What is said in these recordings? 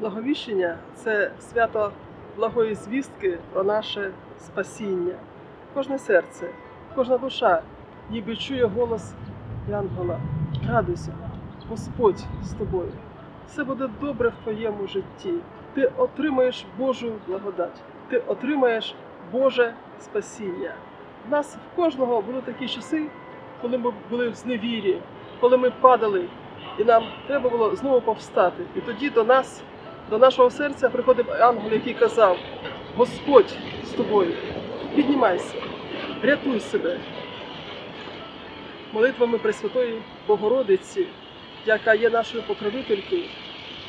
Благовіщення це свято благої звістки про наше спасіння. Кожне серце, кожна душа ніби чує голос Янгола. Радуйся, Господь з тобою. Все буде добре в твоєму житті. Ти отримаєш Божу благодать, ти отримаєш Боже спасіння. У нас в кожного були такі часи, коли ми були в зневірі, коли ми падали, і нам треба було знову повстати. І тоді до нас, до нашого серця приходив ангел, який казав: Господь з тобою, піднімайся, рятуй себе. Молитвами Пресвятої Богородиці, яка є нашою покровителькою,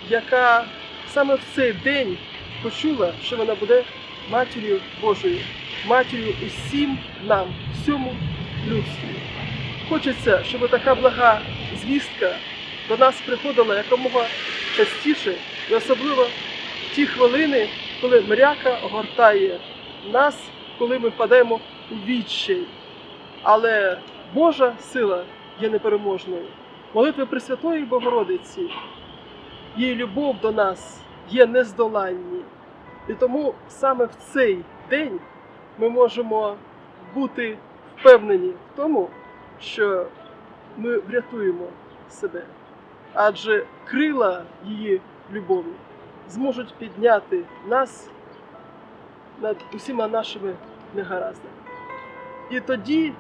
яка саме в цей день почула, що вона буде матір'ю Божою, матір'ю усім нам, всьому людству. Хочеться, щоб така блага звістка до нас приходила якомога частіше, і особливо в ті хвилини, коли мряка огортає нас, коли ми впадаємо у відчай. Але Божа сила є непереможною. Молитви Пресвятої Богородиці, її любов до нас є нездоланні. І тому саме в цей день ми можемо бути впевнені в тому, що ми врятуємо себе. Адже крила її любові зможуть підняти нас над усіма нашими негараздами. І тоді,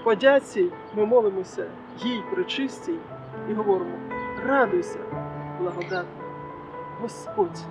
в подяці, ми молимося їй причистій і говоримо: радуйся, благодатна, Господь